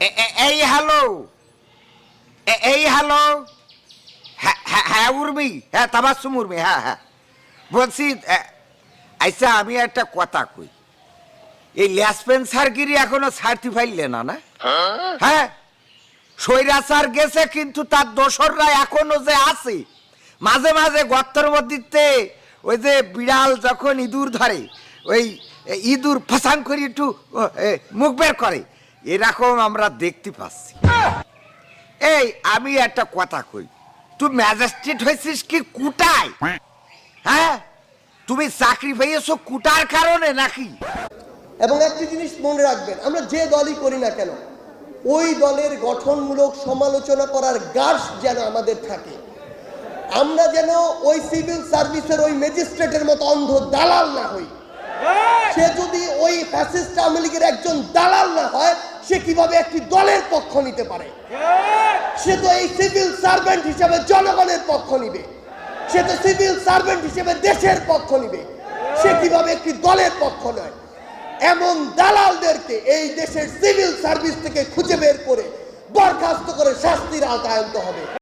এ- এ- এই হ্যালো এ- এই হ্যালো হ্যাঁ হ্যাঁ হ্যাঁ উর্মি হ্যাঁ তাবাসুম উর্মি হ্যাঁ হ্যাঁ বলছি আচ্ছা আমি একটা কথা কই। এই ল্যাসপেন্সারগিরি এখনও সার্টিফাইড লেনা না হ্যাঁ? সৈরাচার গেছে কিন্তু তার দোসররা এখনও যে আছে মাঝে মাঝে গর্তর মধ্যে ওই যে বিড়াল যখন ইঁদুর ধরে ওই ইঁদুর ফাঁসাং করে একটু মুখ বের করে। এরকম আমরা দেখতে পাচ্ছি। এই, আমি একটা কথা কই। তুই ম্যাজিস্ট্রেট হয়েছিস কি কুটায়? হ্যাঁ? তুমি চাকরি পেয়েছ কুটার কারণে নাকি? এবং একটি জিনিস মনে রাখবেন, আমরা যে দলই করি না কেন, ওই দলের গঠনমূলক সমালোচনা করার গাছ যেন আমাদের থাকে। আমরা যেন ওই সিভিল সার্ভিসের ওই ম্যাজিস্ট্রেটের মতো অন্ধ দালাল না হই। ফ্যাসিস্ট আওয়ামী লীগের একজন দালাল না হয়, সে কীভাবে একটি দলের পক্ষ নিতে পারে? সে তো এই সিভিল সার্ভেন্ট হিসেবে জনগণের পক্ষ নিবে। সে তো সিভিল সার্ভেন্ট হিসেবে দেশের পক্ষ নিবে। সে কীভাবে একটি দলের পক্ষ নয়? এমন দালালদেরকে এই দেশের সিভিল সার্ভিস থেকে খুঁজে বের করে বরখাস্ত করে শাস্তির আওতায় আনতে হবে।